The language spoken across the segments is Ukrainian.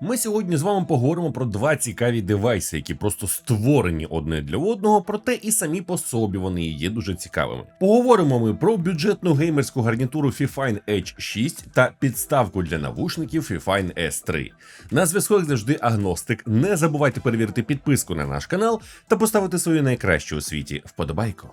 Ми сьогодні з вами поговоримо про два цікаві девайси, які просто створені одне для одного, проте і самі по собі вони є дуже цікавими. Поговоримо ми про бюджетну геймерську гарнітуру Fifine Edge 6 та підставку для навушників Fifine S3. На зв'язку як завжди агностик. Не забувайте перевірити підписку на наш канал та поставити свою найкращу у світі вподобайку.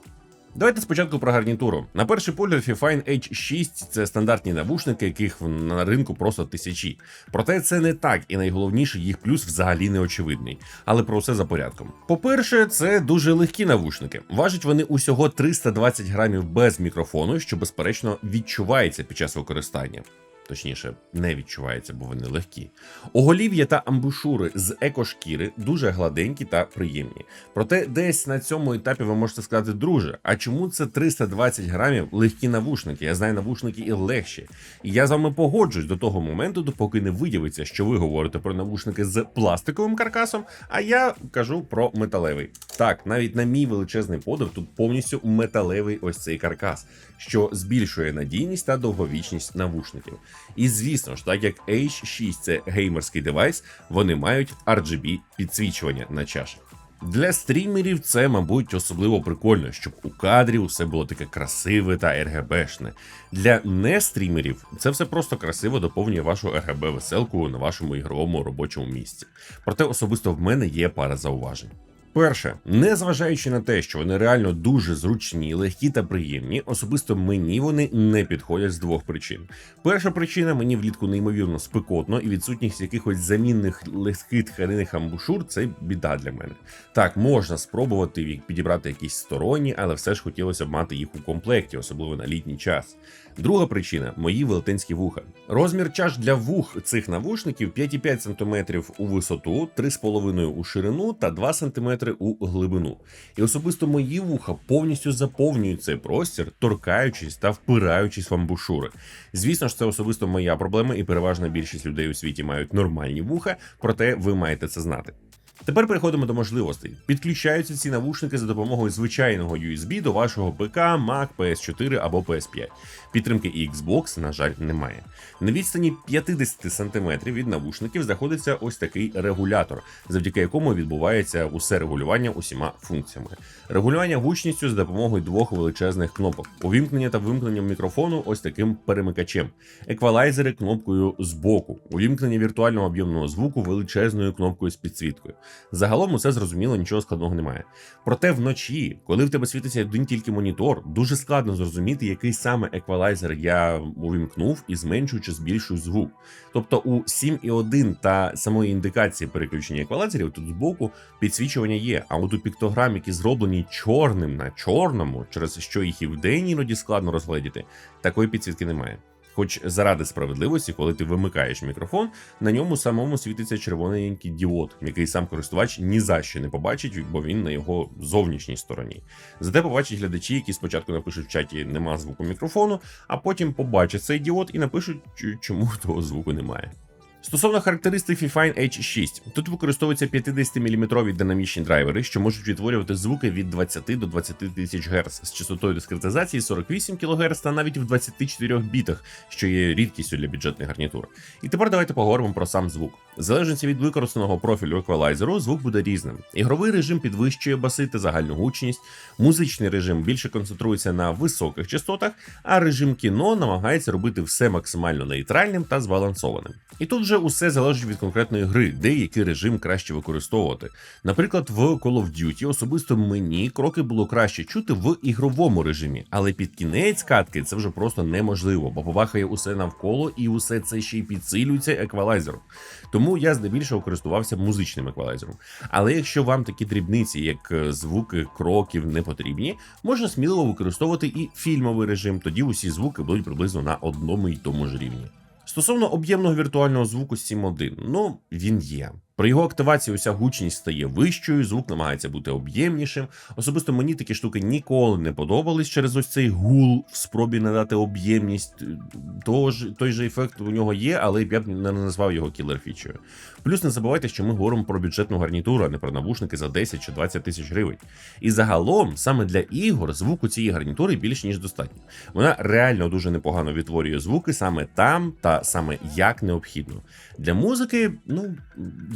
Давайте спочатку про гарнітуру. На перший погляд, Fifine H6 це стандартні навушники, яких на ринку просто тисячі. Проте це не так, і найголовніше, їх плюс взагалі не очевидний. Але про все за порядком. По-перше, це дуже легкі навушники. Важать вони усього 320 грамів без мікрофону, що безперечно відчувається під час використання. Точніше, не відчувається, бо вони легкі. Оголів'я та амбушури з екошкіри дуже гладенькі та приємні. Проте десь на цьому етапі ви можете сказати, друже, а чому це 320 грамів легкі навушники? Я знаю навушники і легші. І я з вами погоджуюсь до того моменту, допоки не виявиться, що ви говорите про навушники з пластиковим каркасом, а я кажу про металевий. Так, навіть на мій величезний подив тут повністю металевий ось цей каркас, що збільшує надійність та довговічність навушників. І звісно ж, так як H6 це геймерський девайс, вони мають RGB підсвічування на чашах. Для стрімерів це, мабуть, особливо прикольно, щоб у кадрі усе було таке красиве та РГБшне. Для нестрімерів це все просто красиво доповнює вашу РГБ веселку на вашому ігровому робочому місці. Проте особисто в мене є пара зауважень. Перше, незважаючи на те, що вони реально дуже зручні, легкі та приємні, особисто мені вони не підходять з двох причин. Перша причина мені влітку неймовірно спекотно, і відсутність якихось замінних легких тканинних амбушур це біда для мене. Так, можна спробувати підібрати якісь сторонні, але все ж хотілося б мати їх у комплекті, особливо на літній час. Друга причина мої велетенські вуха. Розмір чаш для вух цих навушників 5,5 см у висоту, 3,5 у ширину та 2 см у глибину. І особисто мої вуха повністю заповнюють цей простір, торкаючись та впираючись в амбушури. Звісно ж, це особисто моя проблема, і переважна більшість людей у світі мають нормальні вуха, проте ви маєте це знати. Тепер переходимо до можливостей. Підключаються ці навушники за допомогою звичайного USB до вашого ПК, Mac, PS4 або PS5. Підтримки і Xbox, на жаль, немає. На відстані 50 см від навушників знаходиться ось такий регулятор, завдяки якому відбувається усе регулювання усіма функціями. Регулювання гучністю за допомогою двох величезних кнопок, увімкнення та вимкнення мікрофону ось таким перемикачем, еквалайзери кнопкою збоку, увімкнення віртуального об'ємного звуку величезною кнопкою з підсвіткою. Загалом усе зрозуміло, нічого складного немає. Проте вночі, коли в тебе світиться один тільки монітор, дуже складно зрозуміти, який саме еквалайзер я увімкнув і зменшую чи збільшую звук. Тобто у 7.1 та самої індикації переключення еквалайзерів тут збоку підсвічування є. А от у піктограм, які зроблені чорним на чорному, через що їх і вдень іноді складно розгледіти, такої підсвітки немає. Хоч заради справедливості, коли ти вимикаєш мікрофон, на ньому самому світиться червоненький діод, який сам користувач ні за що не побачить, бо він на його зовнішній стороні. Зате побачать глядачі, які спочатку напишуть в чаті нема звуку мікрофону, а потім побачать цей діод і напишуть, чому того звуку немає. Стосовно характеристик Fifine H6, тут використовуються 50-мм динамічні драйвери, що можуть відтворювати звуки від 20 до 20 тисяч Гц з частотою дискретизації 48 кГц та навіть в 24 бітах, що є рідкістю для бюджетних гарнітур. І тепер давайте поговоримо про сам звук. Залежності від використаного профілю еквалайзеру, звук буде різним. Ігровий режим підвищує баси та загальну гучність, музичний режим більше концентрується на високих частотах, а режим кіно намагається робити все максимально нейтральним та збалансованим. І тут же усе залежить від конкретної гри, де який режим краще використовувати. Наприклад, в Call of Duty особисто мені кроки було краще чути в ігровому режимі, але під кінець катки це вже просто неможливо, бо побахає усе навколо і усе це ще й підсилюється еквалайзером. Тому я здебільшого користувався музичним еквалайзером. Але якщо вам такі дрібниці, як е, звуки кроків, не потрібні, можна сміливо використовувати і фільмовий режим, тоді усі звуки будуть приблизно на одному й тому ж рівні. Стосовно об'ємного віртуального звуку 7.1, ну він є. При його активації уся гучність стає вищою, звук намагається бути об'ємнішим. Особисто мені такі штуки ніколи не подобались через ось цей гул в спробі надати об'ємність. Той же ефект у нього є, але я б не назвав його кілер фічею. Плюс не забувайте, що ми говоримо про бюджетну гарнітуру, а не про навушники за 10 чи 20 тисяч гривень. І загалом, саме для ігор, звук у цієї гарнітури більш ніж достатньо. Вона реально дуже непогано відтворює звуки саме там та саме як необхідно. Для музики, ну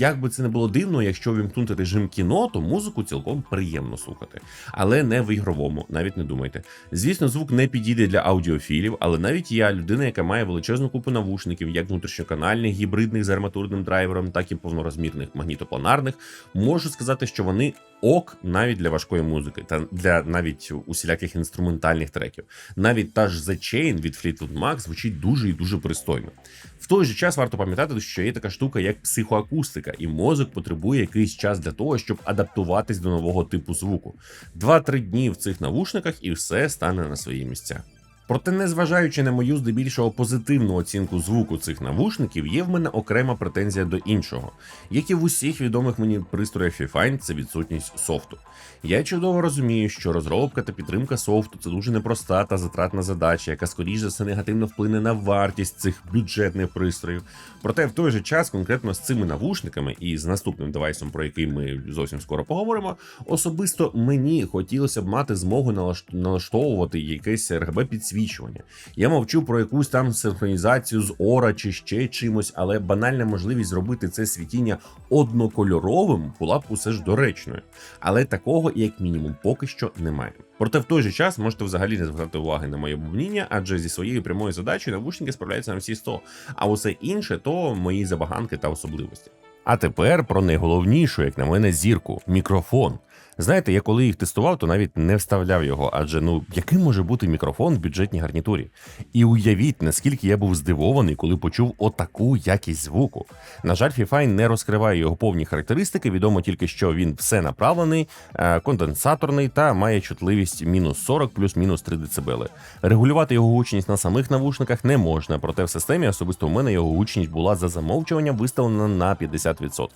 як би це не було дивно, якщо вімкнути режим кіно, то музику цілком приємно слухати, але не в ігровому, навіть не думайте. Звісно, звук не підійде для аудіофілів, але навіть я, людина, яка має величезну купу навушників, як внутрішньоканальних, гібридних з арматурним драйвером, так і повнорозмірних магнітопланарних, можу сказати, що вони ок навіть для важкої музики, та для навіть усіляких інструментальних треків. Навіть та ж The Chain від Fleetwood Mac звучить дуже і дуже пристойно. В той же час варто пам'ятати, що є така штука, як психоакустика, і мозок потребує якийсь час для того, щоб адаптуватись до нового типу звуку. Два-три дні в цих навушниках, і все стане на свої місця. Проте, незважаючи на мою здебільшого позитивну оцінку звуку цих навушників, є в мене окрема претензія до іншого, як і в усіх відомих мені пристроях Fifine, це відсутність софту. Я чудово розумію, що розробка та підтримка софту це дуже непроста та затратна задача, яка скоріш за все негативно вплине на вартість цих бюджетних пристроїв. Проте в той же час, конкретно з цими навушниками і з наступним девайсом, про який ми зовсім скоро поговоримо, особисто мені хотілося б мати змогу налаштовувати якесь RGB підсвічування. Я мовчу про якусь там синхронізацію з Ора чи ще чимось, але банальна можливість зробити це світіння однокольоровим була б усе ж доречною. Але такого, як мінімум, поки що немає. Проте в той же час можете взагалі не звертати уваги на моє бубніння, адже зі своєю прямою задачею навушники справляються на всі 100, а усе інше то мої забаганки та особливості. А тепер про найголовнішу, як на мене, зірку мікрофон. Знаєте, я коли їх тестував, то навіть не вставляв його, адже ну яким може бути мікрофон в бюджетній гарнітурі? І уявіть, наскільки я був здивований, коли почув отаку якість звуку. На жаль, Fifine не розкриває його повні характеристики. Відомо тільки, що він все направлений, е, конденсаторний та має чутливість мінус 40 плюс-мінус 3 дБ. Регулювати його гучність на самих навушниках не можна, проте в системі особисто у мене його гучність була за замовчуванням виставлена на 50%.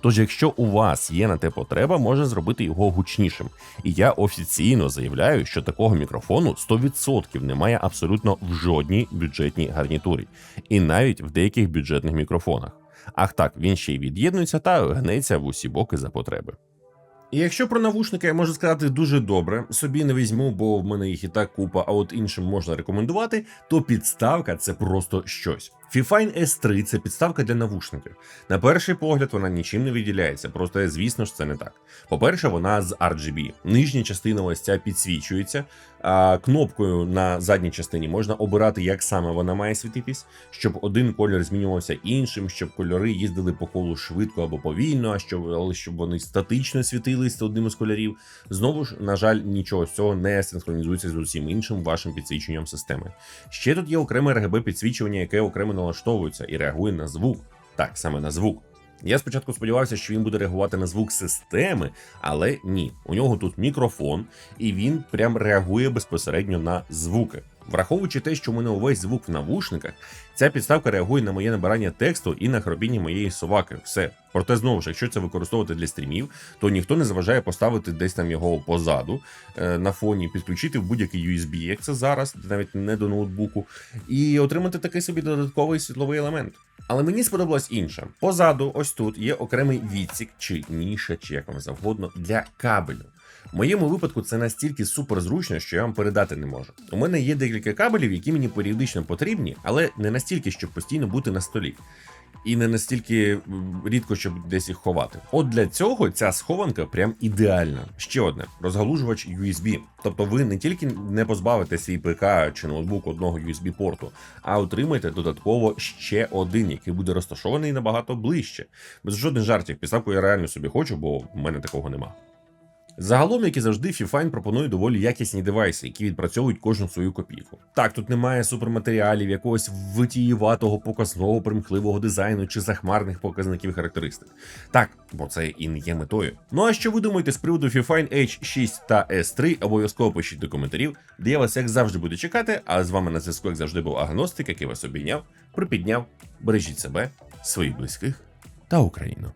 Тож, якщо у вас є на те потреба, може зробити його гучнішим. І я офіційно заявляю, що такого мікрофону 100% немає абсолютно в жодній бюджетній гарнітурі, і навіть в деяких бюджетних мікрофонах. Ах так, він ще й від'єднується та гнеться в усі боки за потреби. Якщо про навушники я можу сказати дуже добре, собі не візьму, бо в мене їх і так купа, а от іншим можна рекомендувати, то підставка це просто щось. Fifine S3 це підставка для навушників. На перший погляд вона нічим не виділяється, просто звісно ж це не так. По-перше, вона з RGB. Нижня частина ось ця підсвічується, а кнопкою на задній частині можна обирати, як саме вона має світитись, щоб один колір змінювався іншим, щоб кольори їздили по колу швидко або повільно, щоб, але щоб вони статично світились одним із кольорів. Знову ж, на жаль, нічого з цього не синхронізується з усім іншим вашим підсвіченням системи. Ще тут є окреме RGB підсвічування, яке окремо налаштовується і реагує на звук. Так, саме на звук. Я спочатку сподівався, що він буде реагувати на звук системи, але ні. У нього тут мікрофон, і він прям реагує безпосередньо на звуки. Враховуючи те, що у мене увесь звук в навушниках, ця підставка реагує на моє набирання тексту і на хробіння моєї соваки. Все. Проте знову ж, якщо це використовувати для стрімів, то ніхто не заважає поставити десь там його позаду е, на фоні, підключити в будь-який USB, як це зараз, навіть не до ноутбуку, і отримати такий собі додатковий світловий елемент. Але мені сподобалось інше. Позаду, ось тут є окремий відсік чи ніша, чи як вам завгодно, для кабелю. В моєму випадку це настільки суперзручно, що я вам передати не можу. У мене є декілька кабелів, які мені періодично потрібні, але не настільки, щоб постійно бути на столі. І не настільки рідко, щоб десь їх ховати. От для цього ця схованка прям ідеальна. Ще одне розгалужувач USB. Тобто ви не тільки не позбавите свій ПК чи ноутбук одного USB-порту, а отримаєте додатково ще один, який буде розташований набагато ближче. Без жодних жартів, підставку я реально собі хочу, бо в мене такого нема. Загалом, як і завжди, Fifine пропонує доволі якісні девайси, які відпрацьовують кожну свою копійку. Так, тут немає суперматеріалів, якогось витіюватого, показного, примхливого дизайну чи захмарних показників характеристик. Так, бо це і не є метою. Ну а що ви думаєте з приводу Fifine H6 та S3, обов'язково пишіть до коментарів, де я вас як завжди буду чекати. А з вами на зв'язку, як завжди, був агностик, який вас обійняв, припідняв. Бережіть себе, своїх близьких та Україну.